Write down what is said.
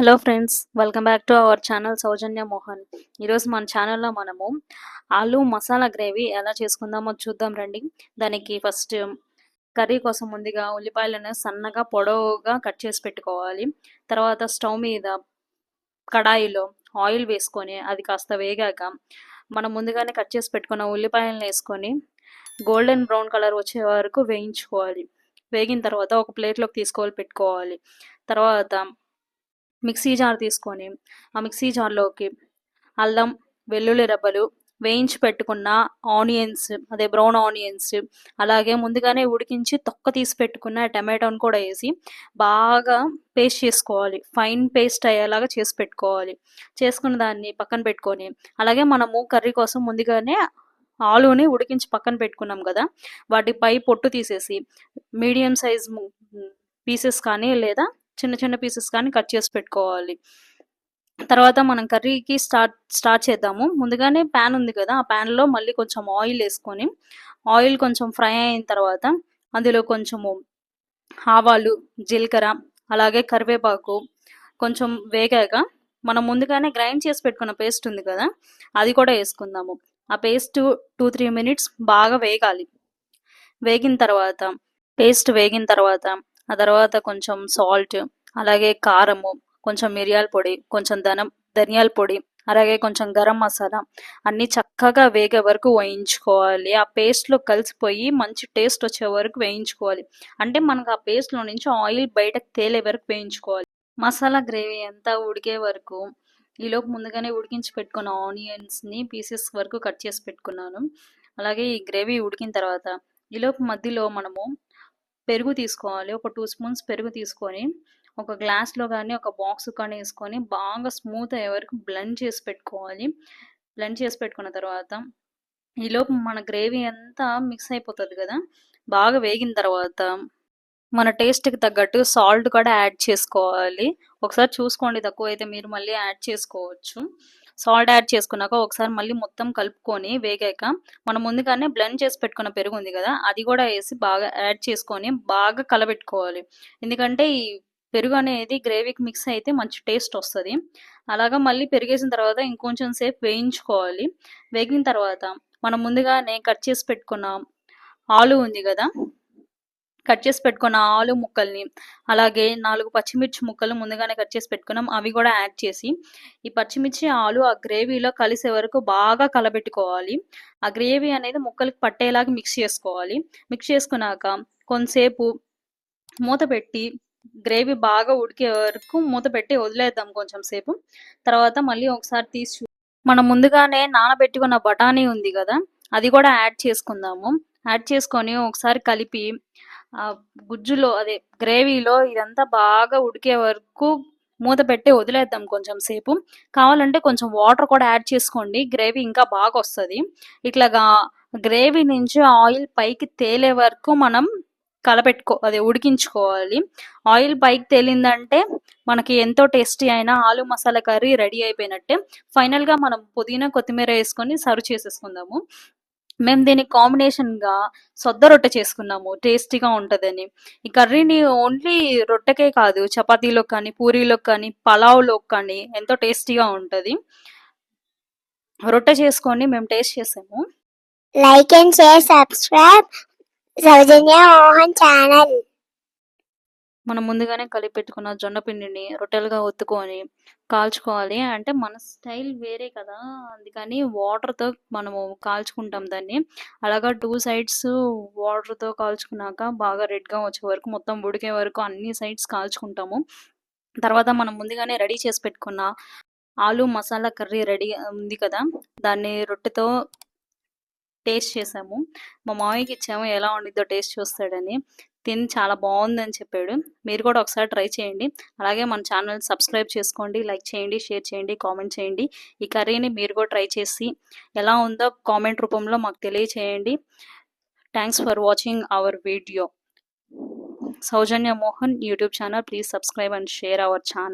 Hello friends welcome back to our channel Soujanya Mohan ఈరోజు మన ఛానల్లో మనము ఆలు మసాలా గ్రేవీ ఎలా చేసుకుందామో చూద్దాం రండి. దానికి ఫస్ట్ కర్రీ కోసం ముందుగా ఉల్లిపాయలను సన్నగా పొడవుగా కట్ చేసి పెట్టుకోవాలి. తర్వాత స్టవ్ మీద కడాయిలో ఆయిల్ వేసుకొని అది కాస్త వేగాక మనం ముందుగానే కట్ చేసి పెట్టుకున్న ఉల్లిపాయలను వేసుకొని గోల్డెన్ బ్రౌన్ కలర్ వచ్చే వరకు వేయించుకోవాలి. వేగిన తర్వాత ఒక ప్లేట్లోకి తీసుకోవాలి పెట్టుకోవాలి. తర్వాత మిక్సీ జార్ తీసుకొని ఆ మిక్సీ జార్లోకి అల్లం వెల్లుల్లి రెబ్బలు వేయించి పెట్టుకున్న ఆనియన్స్ అదే బ్రౌన్ ఆనియన్స్ అలాగే ముందుగానే ఉడికించి తొక్క తీసి పెట్టుకున్న టమాటోని కూడా వేసి బాగా పేస్ట్ చేసుకోవాలి. ఫైన్ పేస్ట్ అయ్యేలాగా చేసి పెట్టుకోవాలి. చేసుకున్న దాన్ని పక్కన పెట్టుకొని అలాగే మనము కర్రీ కోసం ముందుగానే ఆలుని ఉడికించి పక్కన పెట్టుకున్నాం కదా వాటిపై పొట్టు తీసేసి మీడియం సైజ్ పీసెస్ కానీ లేదా చిన్న చిన్న పీసెస్ కానీ కట్ చేసి పెట్టుకోవాలి. తర్వాత మనం కర్రీకి స్టార్ట్ స్టార్ట్ చేద్దాము. ముందుగానే ప్యాన్ ఉంది కదా ఆ ప్యాన్లో మళ్ళీ కొంచెం ఆయిల్ వేసుకొని ఆయిల్ కొంచెం ఫ్రై అయిన తర్వాత అందులో కొంచెము ఆవాలు జీలకర్ర అలాగే కరివేపాకు కొంచెం వేగాక మనం ముందుగానే గ్రైండ్ చేసి పెట్టుకున్న పేస్ట్ ఉంది కదా అది కూడా వేసుకుందాము. ఆ పేస్ట్ టూ త్రీ మినిట్స్ బాగా వేగాలి. వేగిన తర్వాత పేస్ట్ వేగిన తర్వాత ఆ తర్వాత కొంచెం సాల్ట్ అలాగే కారము కొంచెం మిరియాల పొడి కొంచెం ధనం ధనియాల పొడి అలాగే కొంచెం గరం మసాలా అన్ని చక్కగా వేగే వరకు వేయించుకోవాలి. ఆ పేస్ట్లో కలిసిపోయి మంచి టేస్ట్ వచ్చే వరకు వేయించుకోవాలి. అంటే మనకు ఆ పేస్ట్లో నుంచి ఆయిల్ బయటకు తేలే వరకు వేయించుకోవాలి. మసాలా గ్రేవీ అంతా ఉడికే వరకు ఈలోపు ముందుగానే ఉడికించి పెట్టుకున్న ఆనియన్స్ని పీసెస్ వరకు కట్ చేసి పెట్టుకున్నాను. అలాగే ఈ గ్రేవీ ఉడికిన తర్వాత ఈలోపు మధ్యలో మనము పెరుగు తీసుకోవాలి. ఒక టూ స్పూన్స్ పెరుగు తీసుకొని ఒక గ్లాస్లో కానీ ఒక బాక్స్ కానీ వేసుకొని బాగా స్మూత్ అయ్యే వరకు బ్లెండ్ చేసి పెట్టుకోవాలి. బ్లెండ్ చేసి పెట్టుకున్న తర్వాత ఈలోపు మన గ్రేవీ అంతా మిక్స్ అయిపోతుంది కదా? బాగా వేగిన తర్వాత మన టేస్ట్కి తగ్గట్టు సాల్ట్ కూడా యాడ్ చేసుకోవాలి. ఒకసారి చూసుకోండి తక్కువ అయితే మీరు మళ్ళీ యాడ్ చేసుకోవచ్చు. సాల్ట్ యాడ్ చేసుకున్నాక ఒకసారి మళ్ళీ మొత్తం కలుపుకొని వేగాక మనం ముందుగానే బ్లెండ్ చేసి పెట్టుకున్న పెరుగు ఉంది కదా? అది కూడా వేసి బాగా యాడ్ చేసుకొని బాగా కలబెట్టుకోవాలి. ఎందుకంటే ఈ పెరుగు అనేది గ్రేవీకి మిక్స్ అయితే మంచి టేస్ట్ వస్తుంది. అలాగా మళ్ళీ పెరిగేసిన తర్వాత ఇంకొంచెం సేపు వేయించుకోవాలి. వేగిన తర్వాత మనం ముందుగానే కట్ చేసి పెట్టుకున్న ఆలు ఉంది కదా కట్ చేసి పెట్టుకున్న ఆలు ముక్కల్ని అలాగే నాలుగు పచ్చిమిర్చి ముక్కలు ముందుగానే కట్ చేసి పెట్టుకున్నాం. అవి కూడా యాడ్ చేసి ఈ పచ్చిమిర్చి ఆలు ఆ గ్రేవీలో కలిసే వరకు బాగా కలబెట్టుకోవాలి. ఆ గ్రేవీ అనేది ముక్కలకి పట్టేలాగా మిక్స్ చేసుకోవాలి. మిక్స్ చేసుకున్నాక కొంతసేపు మూత పెట్టి గ్రేవీ బాగా ఉడికే వరకు మూత పెట్టి వదిలేద్దాం కొంచెం సేపు. తర్వాత మళ్ళీ ఒకసారి తీసి మనం ముందుగానే నానబెట్టుకున్న బఠానీ ఉంది కదా అది కూడా యాడ్ చేసుకుందాము. యాడ్ చేసుకొని ఒకసారి కలిపి గుజ్జులో అదే గ్రేవీలో ఇదంతా బాగా ఉడికే వరకు మూత పెట్టి వదిలేద్దాం కొంచెం సేపు. కావాలంటే కొంచెం వాటర్ కూడా యాడ్ చేసుకోండి గ్రేవీ ఇంకా బాగా వస్తుంది. ఇట్లాగా గ్రేవీ నుంచి ఆయిల్ పైకి తేలే వరకు మనం కలపెట్టుకో అదే ఉడికించుకోవాలి. ఆయిల్ పైకి తేలిందంటే మనకి ఎంతో టేస్టీ అయిన ఆలు మసాలా కర్రీ రెడీ అయిపోయినట్టే. ఫైనల్గా మనం పుదీనా కొత్తిమీర వేసుకొని సర్వ్ చేసేసుకుందాము. మేము దీనికి కాంబినేషన్గా సొద్ద రొట్టె చేసుకున్నాము టేస్టీగా ఉంటుందని. ఈ కర్రీని ఓన్లీ రొట్టెకే కాదు చపాతీలో కానీ పూరీలో కానీ పలావ్లో కానీ ఎంతో టేస్టీగా ఉంటుంది. రొట్టె చేసుకొని మేము టేస్ట్ చేసాము. Like and share subscribe. Soujanya Mohan channel. మనం ముందుగానే కలిపి పెట్టుకున్న జొన్న పిండిని రొట్టెలుగా ఒత్తుకొని కాల్చుకోవాలి. అంటే మన స్టైల్ వేరే కదా. అందుకని వాటర్తో మనము కాల్చుకుంటాం దాన్ని. అలాగా టూ సైడ్స్ వాటర్తో కాల్చుకున్నాక బాగా రెడ్గా వచ్చే వరకు మొత్తం ఉడికే వరకు అన్ని సైడ్స్ కాల్చుకుంటాము. తర్వాత మనం ముందుగానే రెడీ చేసి పెట్టుకున్న ఆలు మసాలా కర్రీ రెడీ ఉంది కదా. దాన్ని రొట్టెతో టేస్ట్ చేసాము. మా మామయ్యకి ఇచ్చాము ఎలా ఉండిద్దో టేస్ట్ చూస్తాడని. తిని చాలా బాగుందని చెప్పాడు. మీరు కూడా ఒకసారి ట్రై చేయండి. అలాగే మన ఛానల్ సబ్స్క్రైబ్ చేసుకోండి లైక్ చేయండి షేర్ చేయండి కామెంట్ చేయండి. ఈ కర్రీని మీరు కూడా ట్రై చేసి ఎలా ఉందో కామెంట్ రూపంలో మాకు తెలియచేయండి. Thanks for watching our video Soujanya Mohan YouTube channel. Please subscribe and share our channel